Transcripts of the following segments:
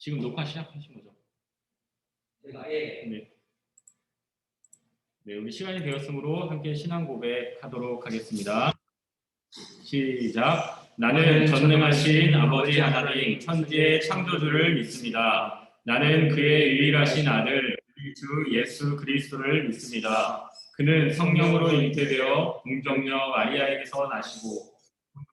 지금 녹화 시작하신 거죠? 제가 예. 네. 네, 우리 시간이 되었으므로 함께 신앙 고백하도록 하겠습니다. 시작. 나는 전능하신 아버지 하나님 천지의 창조주를 믿습니다. 나는 그의 유일하신 아들 우리 주 예수 그리스도를 믿습니다. 그는 성령으로 잉태되어 동정녀 마리아에게서 나시고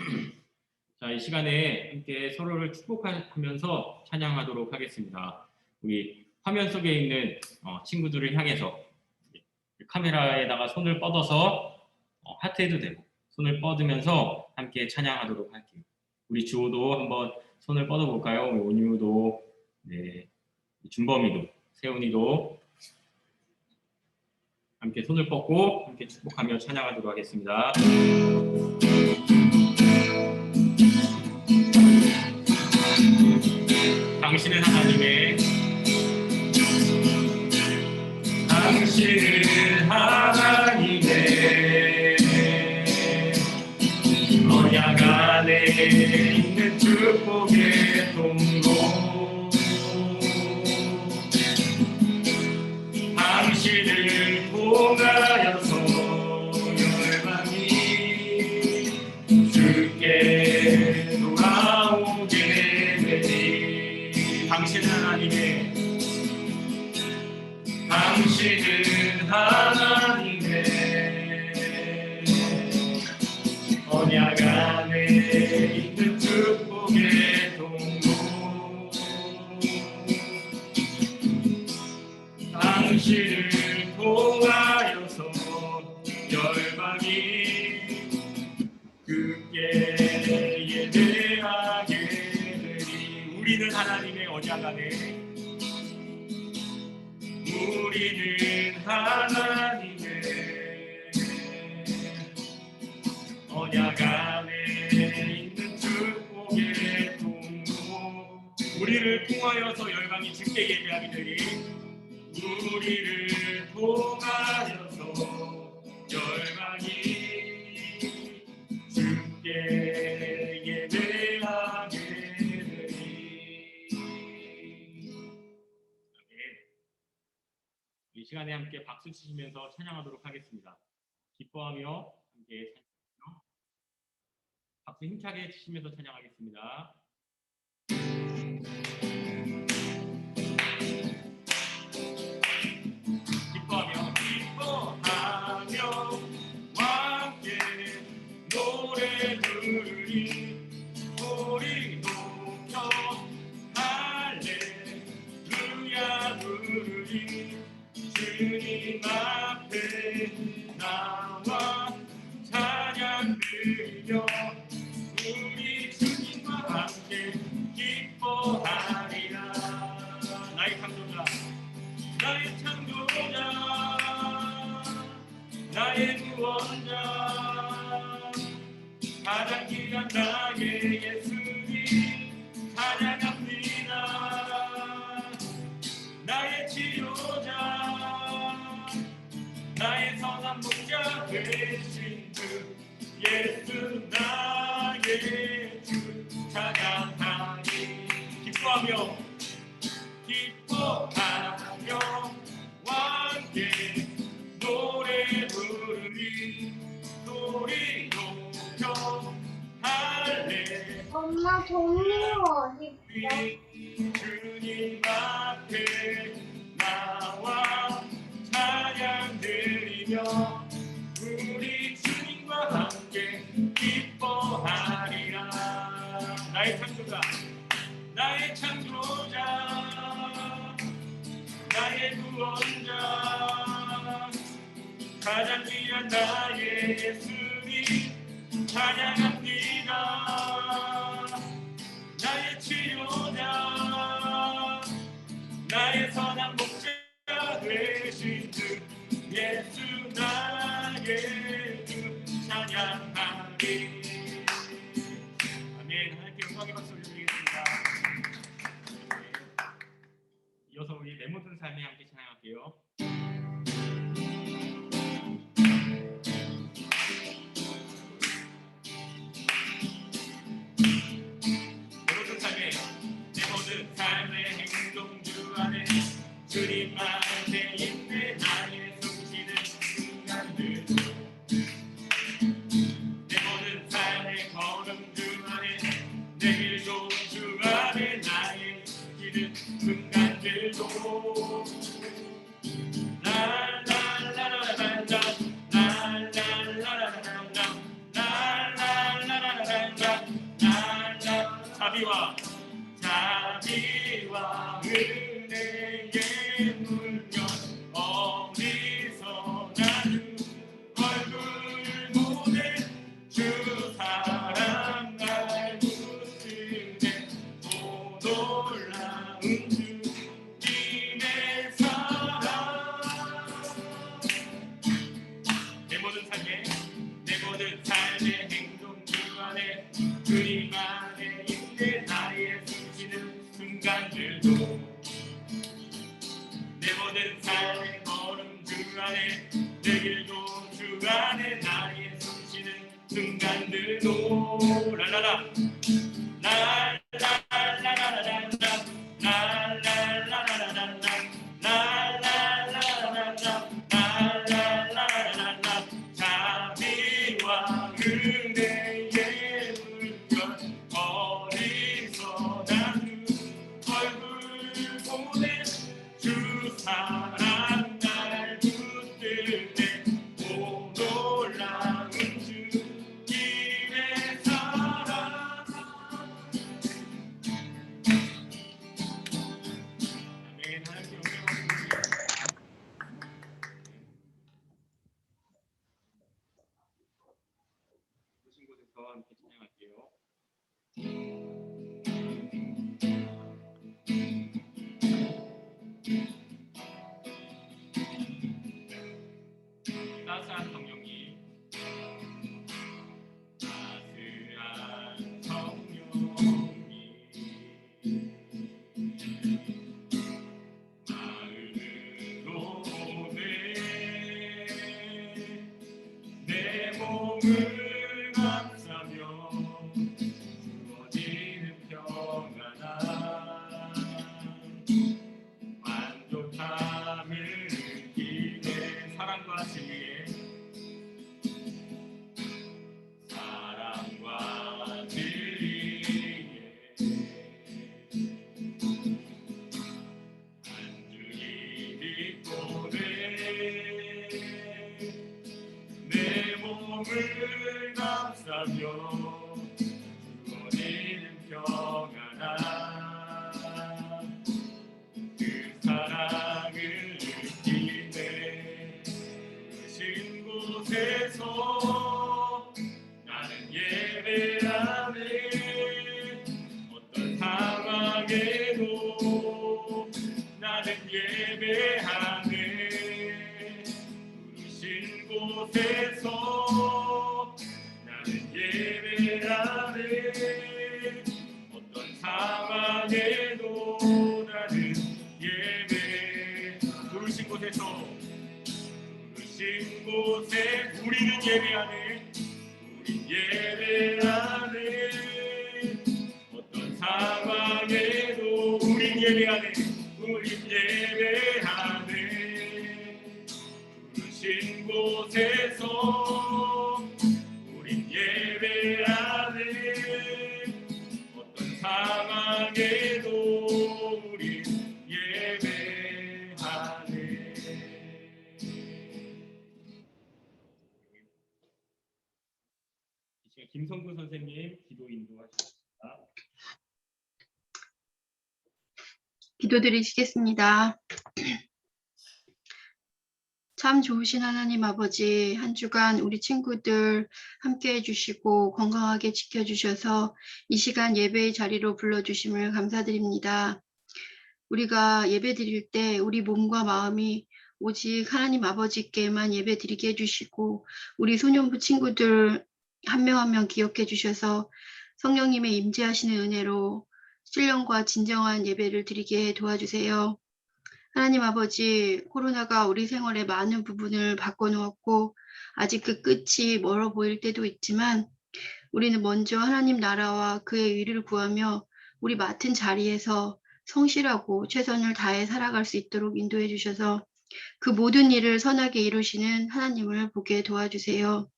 자, 이 시간에 함께 서로를 축복하면서 찬양하도록 하겠습니다. 우리 화면 속에 있는 어, 친구들을 향해서 카메라에다가 손을 뻗어서 어, 하트해도 되고 손을 뻗으면서 함께 찬양하도록 할게요. 우리 주호도 한번 손을 뻗어볼까요? 우리 온유도, 네, 준범이도, 세훈이도 함께 손을 뻗고 함께 축복하며 찬양하도록 하겠습니다. 당신은 하나님의 당신은 언약 안에 있는 축복의 동 시간에 함께 박수 치시면서 찬양하도록 하겠습니다. 기뻐하며 함께 찬양하며 박수 힘차게 치시면서 찬양하겠습니다. 주님 앞에 나와 찬양 드리며 우리 주님과 함께 기뻐하리라. 나의 창조자 나의 창조자 나의 구원자. 가장 귀한 나의 예수님 찬양합니다 되신 주 예수 나의 주 찬양하리. 아멘. 하나님께 영광의 박수 올려드리겠습니다. 네. 이어서 우리 내 모든 삶에 함께 찬양할게요. 샘물면 outside 우리를 감싸며 주어지는 평안한 때 우리는 예배하네. 우리 예배하네. 기도드리시겠습니다. 참 좋으신 하나님 아버지, 한 주간 우리 친구들 함께 해주시고 건강하게 지켜주셔서 이 시간 예배의 자리로 불러주심을 감사드립니다. 우리가 예배 드릴 때 우리 몸과 마음이 오직 하나님 아버지께만 예배 드리게 해주시고 우리 소년부 친구들 한 명 한명 한 명 기억해 주셔서 성령님의 임재하시는 은혜로 신령과 진정한 예배를 드리게 도와주세요. 하나님 아버지, 코로나가 우리 생활의 많은 부분을 바꿔놓았고, 아직 그 끝이 멀어 보일 때도 있지만, 우리는 먼저 하나님 나라와 그의 의를 구하며, 우리 맡은 자리에서 성실하고 최선을 다해 살아갈 수 있도록 인도해 주셔서, 그 모든 일을 선하게 이루시는 하나님을 보게 도와주세요.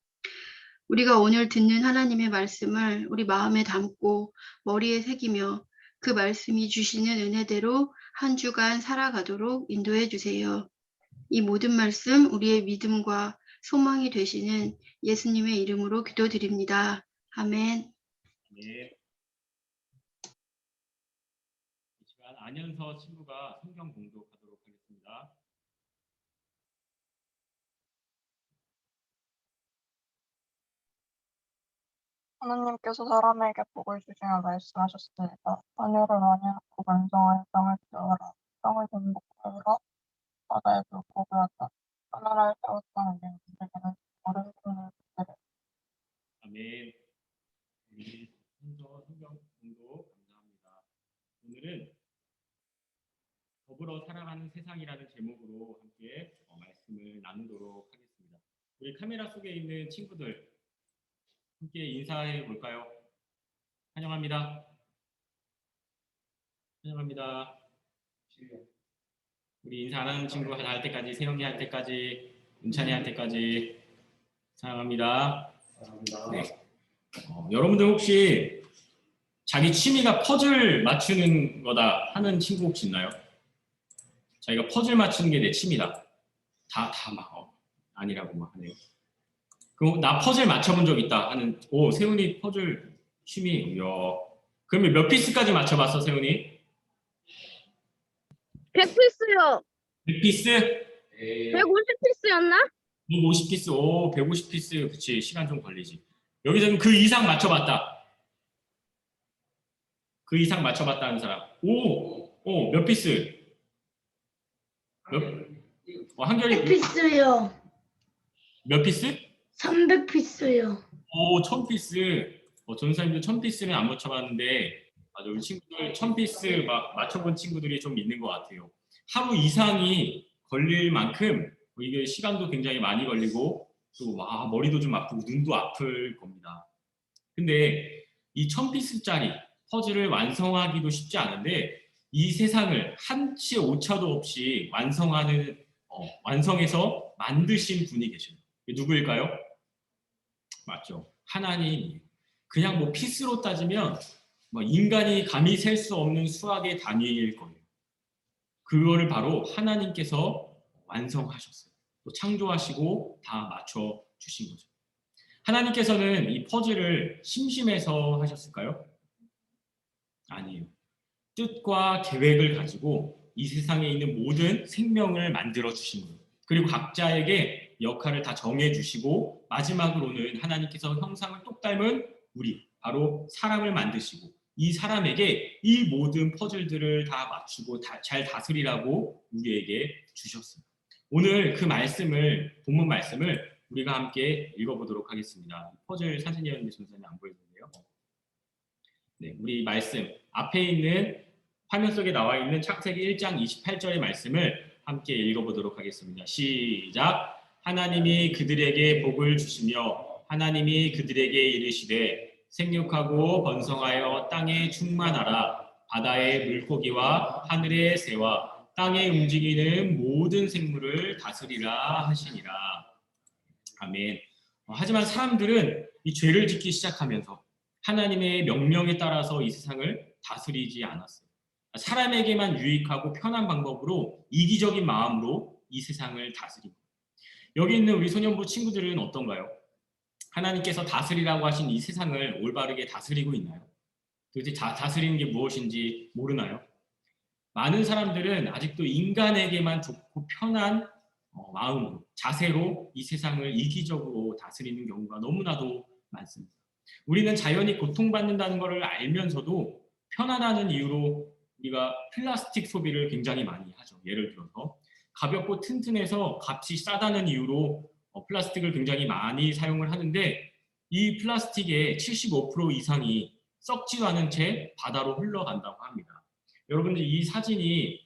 우리가 오늘 듣는 하나님의 말씀을 우리 마음에 담고 머리에 새기며 그 말씀이 주시는 은혜대로 한 주간 살아가도록 인도해 주세요. 이 모든 말씀 우리의 믿음과 소망이 되시는 예수님의 이름으로 기도드립니다. 아멘. 네. 안현서 친구가 성경 공독하도록 하겠습니다. 하나님께서 사람에게 복을 주시며 말씀하셨습니다. 자녀를 많이 낳고 번성하여 땅을 기어라. 땅을 전복하여라. 바다의 물고기 하다. 하늘을 세웠다. 우리 우리에게는 모든 손을 붙이래. 아멘. 우리 현서 성경 공독 감사합니다. 오늘은 더불어 살아가는 세상이라는 제목으로 함께 어, 말씀을 나누도록 하겠습니다. 우리 카메라 속에 있는 친구들 함께 인사해 볼까요? 환영합니다. 환영합니다. 우리 인사 안 하는 친구 할 때까지 세영이 할 때까지 은찬이 할 때까지 사랑합니다. 네. 어, 여러분들 혹시 자기 취미가 퍼즐 맞추는 거다 하는 친구 혹시 있나요? 자기가 퍼즐 맞추는 게 내 취미다. 다 다막 어, 아니라고 막 하네요. 그럼 나 퍼즐 맞춰본 적 있다 하는 오 세훈이 퍼즐 취미 이야 그러면 몇 피스까지 맞춰봤어 세훈이? 100피스요. 100피스? 네. 150피스였나? 150피스 오 150피스 그치 시간 좀 걸리지 여기서는 그 이상 맞춰봤다 그 이상 맞춰봤다는 사람 오오몇 피스 몇, 어, 한결이 100피스요. 몇 피스? 300피스요. 오, 천 피스. 어, 전사님도 천 피스는 안 맞춰봤는데, 맞아, 우리 친구들 천 피스 막 맞춰본 친구들이 좀 있는 것 같아요. 하루 이상이 걸릴 만큼 뭐 이게 시간도 굉장히 많이 걸리고, 또 와, 머리도 좀 아프고 눈도 아플 겁니다. 근데 이 천 피스짜리 퍼즐을 완성하기도 쉽지 않은데, 이 세상을 한치 오차도 없이 완성하는, 어, 완성해서 만드신 분이 계셔요. 누구일까요? 맞죠. 하나님. 그냥 뭐 피스로 따지면 뭐 인간이 감히 셀 수 없는 수학의 단위일 거예요. 그거를 바로 하나님께서 완성하셨어요. 또 창조하시고 다 맞춰 주신 거죠. 하나님께서는 이 퍼즐을 심심해서 하셨을까요? 아니에요. 뜻과 계획을 가지고 이 세상에 있는 모든 생명을 만들어 주신 거예요. 그리고 각자에게 역할을 다 정해 주시고 마지막으로는 하나님께서 형상을 똑 닮은 우리 바로 사람을 만드시고 이 사람에게 이 모든 퍼즐들을 다 맞추고 다, 잘 다스리라고 우리에게 주셨습니다. 오늘 그 말씀을 본문 말씀을 우리가 함께 읽어보도록 하겠습니다. 퍼즐 사진이었는데 전사님 안 보이는데요. 네, 우리 말씀 앞에 있는 화면 속에 나와 있는 창세기 1장 28절의 말씀을 함께 읽어보도록 하겠습니다. 시작. 하나님이 그들에게 복을 주시며 하나님이 그들에게 이르시되 생육하고 번성하여 땅에 충만하라 바다의 물고기와 하늘의 새와 땅에 움직이는 모든 생물을 다스리라 하시니라. 아멘. 어, 하지만 사람들은 이 죄를 짓기 시작하면서 하나님의 명령에 따라서 이 세상을 다스리지 않았어요. 사람에게만 유익하고 편한 방법으로 이기적인 마음으로 이 세상을 다스리고 여기 있는 우리 소년부 친구들은 어떤가요? 하나님께서 다스리라고 하신 이 세상을 올바르게 다스리고 있나요? 도대체 다, 다스리는 게 무엇인지 모르나요? 많은 사람들은 아직도 인간에게만 좋고 편한 어, 마음으로, 자세로 이 세상을 이기적으로 다스리는 경우가 너무나도 많습니다. 우리는 자연이 고통받는다는 것을 알면서도 편안하는 이유로 우리가 플라스틱 소비를 굉장히 많이 하죠. 예를 들어서 가볍고 튼튼해서 값이 싸다는 이유로 어, 플라스틱을 굉장히 많이 사용을 하는데 이 플라스틱의 75% 이상이 썩지도 않은 채 바다로 흘러간다고 합니다. 여러분들 이 사진이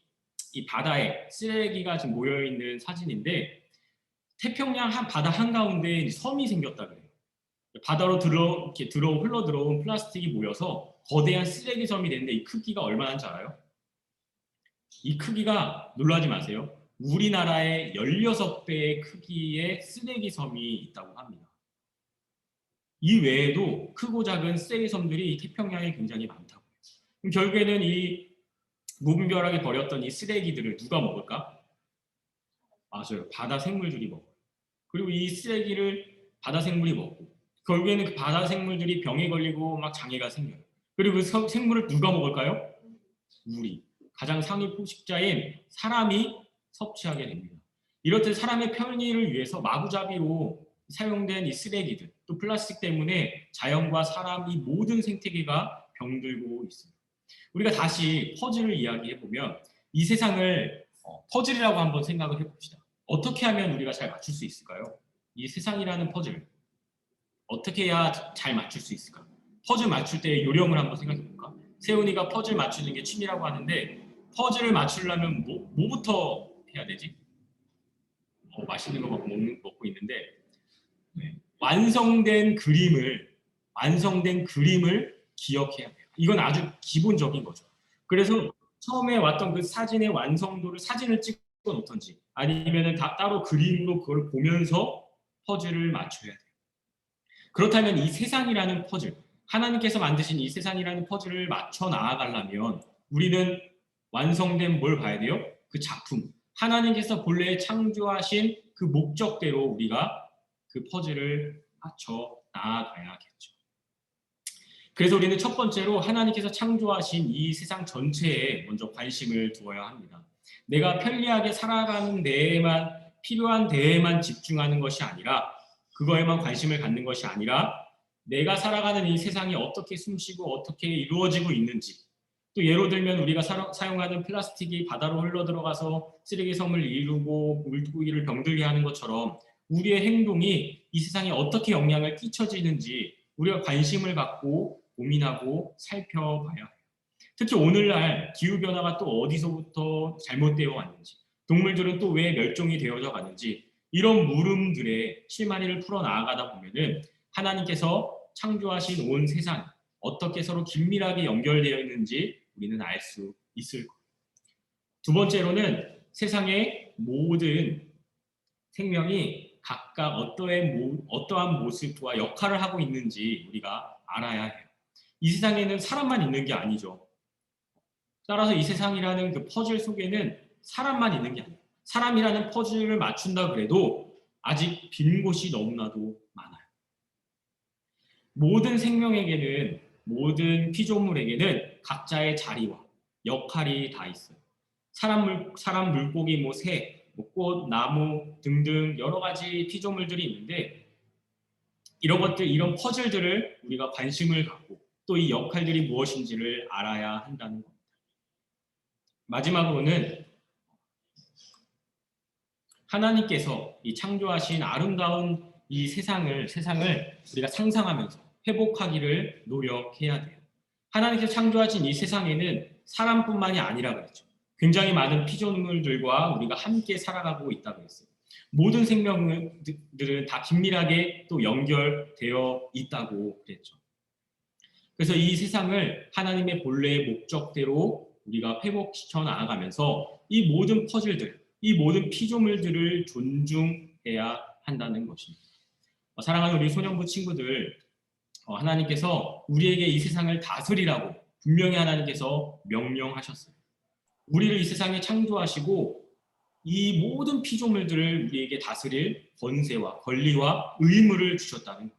이 바다에 쓰레기가 지금 모여 있는 사진인데 태평양 한 바다 한 가운데 섬이 생겼다 그래요. 바다로 들어 이렇게 들어 흘러 들어온 플라스틱이 모여서 거대한 쓰레기 섬이 됐는데 이 크기가 얼마나인지 알아요? 이 크기가 놀라지 마세요. 우리나라의 16배의 크기의 쓰레기 섬이 있다고 합니다. 이 외에도 크고 작은 쓰레기 섬들이 이 태평양에 굉장히 많다고 해요. 그럼 결국에는 이 무분별하게 버렸던 이 쓰레기들을 누가 먹을까? 맞아요. 바다 생물들이 먹어요. 그리고 이 쓰레기를 바다 생물이 먹고 결국에는 그 바다 생물들이 병에 걸리고 막 장애가 생겨요. 그리고 그 서- 생물을 누가 먹을까요? 우리 가장 상위 포식자인 사람이 섭취하게 됩니다. 이렇듯 사람의 편의를 위해서 마구잡이로 사용된 이 쓰레기들 또 플라스틱 때문에 자연과 사람 이 모든 생태계가 병들고 있습니다. 우리가 다시 퍼즐을 이야기해 보면 이 세상을 어, 퍼즐이라고 한번 생각을 해봅시다. 어떻게 하면 우리가 잘 맞출 수 있을까요? 이 세상이라는 퍼즐 어떻게 해야 잘 맞출 수 있을까? 퍼즐 맞출 때 요령을 한번 생각해 볼까? 세훈이가 퍼즐 맞추는 게 취미라고 하는데 퍼즐을 맞추려면 뭐, 뭐부터 해야 되지? 어, 맛있는 거 먹고, 먹고 있는데 네. 완성된 그림을 완성된 그림을 기억해야 돼요. 이건 아주 기본적인 거죠. 그래서 처음에 왔던 그 사진의 완성도를 사진을 찍어 놓던지 아니면은 다 따로 그림으로 그걸 보면서 퍼즐을 맞춰야 돼요. 그렇다면 이 세상이라는 퍼즐, 하나님께서 만드신 이 세상이라는 퍼즐을 맞춰 나아가려면 우리는 완성된 뭘 봐야 돼요? 그 작품. 하나님께서 본래 창조하신 그 목적대로 우리가 그 퍼즐을 맞춰 나아가야겠죠. 그래서 우리는 첫 번째로 하나님께서 창조하신 이 세상 전체에 먼저 관심을 두어야 합니다. 내가 편리하게 살아가는 데에만 필요한 데에만 집중하는 것이 아니라 그거에만 관심을 갖는 것이 아니라 내가 살아가는 이 세상이 어떻게 숨쉬고 어떻게 이루어지고 있는지 또 예로 들면 우리가 사, 사용하는 플라스틱이 바다로 흘러 들어가서 쓰레기 섬을 이루고 물고기를 병들게 하는 것처럼 우리의 행동이 이 세상에 어떻게 영향을 끼쳐지는지 우리가 관심을 갖고 고민하고 살펴봐야 해요. 특히 오늘날 기후 변화가 또 어디서부터 잘못되어 왔는지, 동물들은 또 왜 멸종이 되어져 가는지 이런 물음들의 실마리를 풀어 나아가다 보면은 하나님께서 창조하신 온 세상 어떻게 서로 긴밀하게 연결되어 있는지 우리는 알 수 있을 거예요. 두 번째로는 세상의 모든 생명이 각각 어떠한, 모습과 역할을 하고 있는지 우리가 알아야 해요. 이 세상에는 사람만 있는 게 아니죠. 따라서 이 세상이라는 그 퍼즐 속에는 사람만 있는 게 아니에요. 사람이라는 퍼즐을 맞춘다 그래도 아직 빈 곳이 너무나도 많아요. 모든 생명에게는 모든 피조물에게는 각자의 자리와 역할이 다 있어요. 사람 물 사람 물고기 뭐 새, 뭐 꽃, 나무 등등 여러 가지 피조물들이 있는데 이런 것들 이런 퍼즐들을 우리가 관심을 갖고 또 이 역할들이 무엇인지를 알아야 한다는 겁니다. 마지막으로는 하나님께서 이 창조하신 아름다운 이 세상을 세상을 우리가 상상하면서 회복하기를 노력해야 돼요. 하나님께서 창조하신 이 세상에는 사람뿐만이 아니라 그랬죠. 굉장히 많은 피조물들과 우리가 함께 살아가고 있다고 했어요. 모든 생명들은 다 긴밀하게 또 연결되어 있다고 그랬죠. 그래서 이 세상을 하나님의 본래의 목적대로 우리가 회복시켜 나아가면서 이 모든 퍼즐들, 이 모든 피조물들을 존중해야 한다는 것입니다. 어, 사랑하는 우리 소년부 친구들, 어, 하나님께서 우리에게 이 세상을 다스리라고 분명히 하나님께서 명령하셨어요. 우리를 이 세상에 창조하시고 이 모든 피조물들을 우리에게 다스릴 권세와 권리와 의무를 주셨다는 거예요.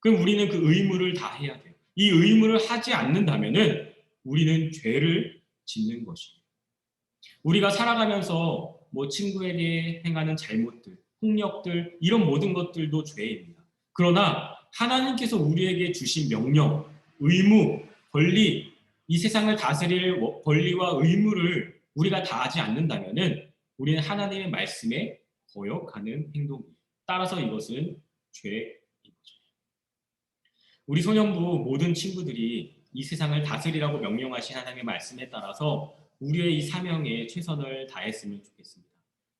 그럼 우리는 그 의무를 다 해야 돼요. 이 의무를 하지 않는다면은 우리는 죄를 짓는 것입니다. 우리가 살아가면서 뭐 친구에 대해 행하는 잘못들, 폭력들 이런 모든 것들도 죄입니다. 그러나 하나님께서 우리에게 주신 명령, 의무, 권리, 이 세상을 다스릴 워- 권리와 의무를 우리가 다하지 않는다면은 우리는 하나님의 말씀에 거역하는 행동입니다. 따라서 이것은 죄인 거죠. 우리 소년부 모든 친구들이 이 세상을 다스리라고 명령하신 하나님의 말씀에 따라서 우리의 이 사명에 최선을 다했으면 좋겠습니다.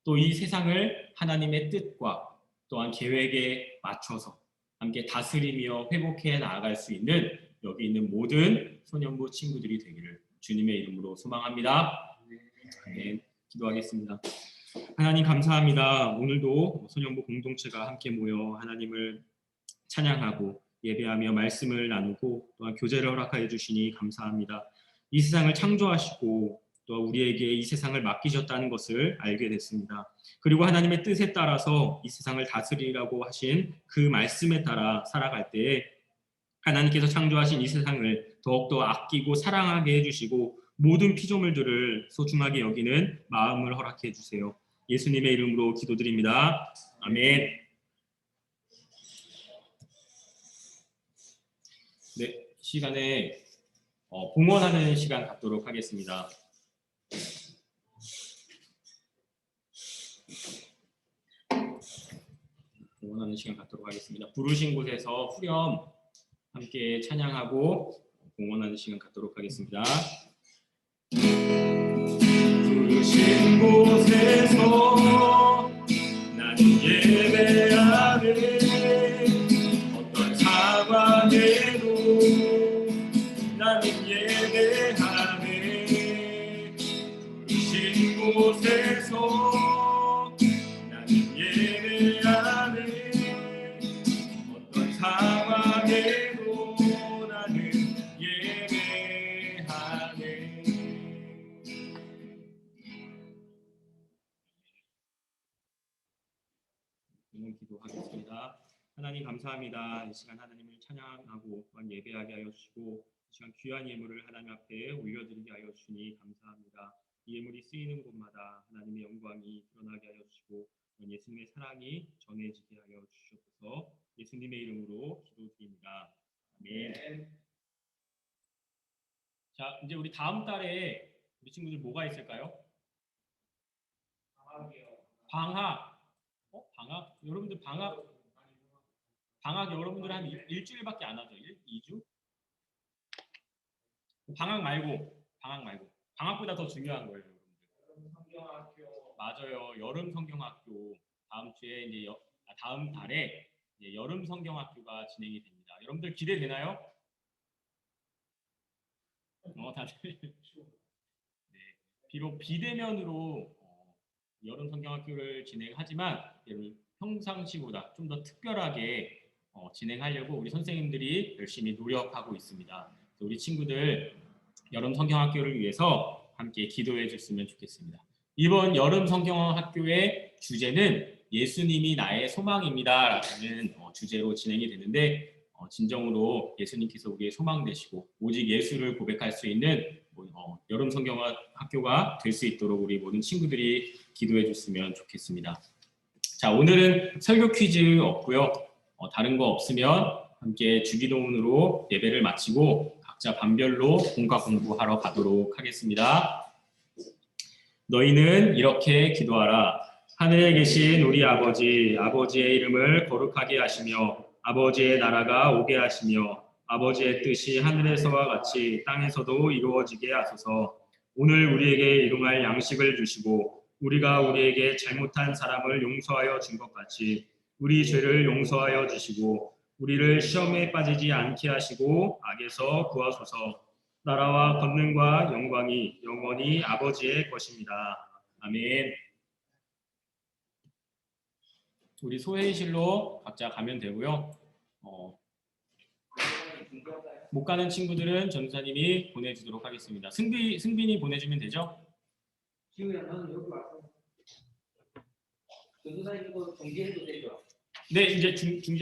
또 이 세상을 하나님의 뜻과 또한 계획에 맞춰서 함께 다스리며 회복해 나아갈 수 있는 여기 있는 모든 소년부 친구들이 되기를 주님의 이름으로 소망합니다. 아멘. 기도하겠습니다. 하나님 감사합니다. 오늘도 소년부 공동체가 함께 모여 하나님을 찬양하고 예배하며 말씀을 나누고 또한 교제를 허락하여 주시니 감사합니다. 이 세상을 창조하시고 또 우리에게 이 세상을 맡기셨다는 것을 알게 됐습니다. 그리고 하나님의 뜻에 따라서 이 세상을 다스리라고 하신 그 말씀에 따라 살아갈 때에 하나님께서 창조하신 이 세상을 더욱더 아끼고 사랑하게 해주시고 모든 피조물들을 소중하게 여기는 마음을 허락해 주세요. 예수님의 이름으로 기도드립니다. 아멘. 네, 시간에 어, 봉헌하는 시간 갖도록 하겠습니다. 봉헌하는 시간 갖도록 하겠습니다. 부르신 곳에서 후렴 함께 찬양하고 봉헌하는 시간 갖도록 하겠습니다. 부르신 곳 이 시간 하나님을 찬양하고 예배하게 하여 주시고 이 시간 귀한 예물을 하나님 앞에 올려드리게 하여 주시니 감사합니다. 이 예물이 쓰이는 곳마다 하나님의 영광이 드러나게 하여 주시고 예수님의 사랑이 전해지게 하여 주시옵소서 예수님의 이름으로 기도드립니다. 아멘. 자 이제 우리 다음 달에 우리 친구들 뭐가 있을까요? 방학. 어? 방학? 여러분들 방학 방학 여러분들 한 일, 일주일밖에 안 하죠? 일, 2주? 방학 말고 방학 말고 방학보다 더 중요한 거예요, 여러분들. 맞아요. 여름 성경학교 다음 주에 이제 여, 아, 다음 달에 이제 여름 성경학교가 진행이 됩니다. 여러분들 기대되나요? 어, 다들 네. 비록 비대면으로 어, 여름 성경학교를 진행하지만 평상시보다 좀 더 특별하게 어, 진행하려고 우리 선생님들이 열심히 노력하고 있습니다. 우리 친구들 여름 성경학교를 위해서 함께 기도해 줬으면 좋겠습니다. 이번 여름 성경학교의 주제는 예수님이 나의 소망입니다 라는 어, 주제로 진행이 되는데 어, 진정으로 예수님께서 우리의 소망 되시고 오직 예수를 고백할 수 있는 뭐, 어, 여름 성경학교가 될 수 있도록 우리 모든 친구들이 기도해 줬으면 좋겠습니다. 자 오늘은 설교 퀴즈 없고요. 어, 다른 거 없으면 함께 주기도문으로 예배를 마치고 각자 반별로 공과 공부하러 가도록 하겠습니다. 너희는 이렇게 기도하라. 하늘에 계신 우리 아버지, 아버지의 이름을 거룩하게 하시며 아버지의 나라가 오게 하시며 아버지의 뜻이 하늘에서와 같이 땅에서도 이루어지게 하소서. 오늘 우리에게 일용할 양식을 주시고 우리가 우리에게 잘못한 사람을 용서하여 준 것 같이 우리 죄를 용서하여 주시고 우리를 시험에 빠지지 않게 하시고 악에서 구하소서. 나라와 권능과 영광이 영원히 아버지의 것입니다. 아멘. 우리 소회의실로 각자 가면 되고요. 어, 못 가는 친구들은 전사님이 보내주도록 하겠습니다. 승비 승빈이 보내주면 되죠? 지우야 너는 여기 와서 교수사님 이거 정지해도 되죠? 네, 이제 중, 중장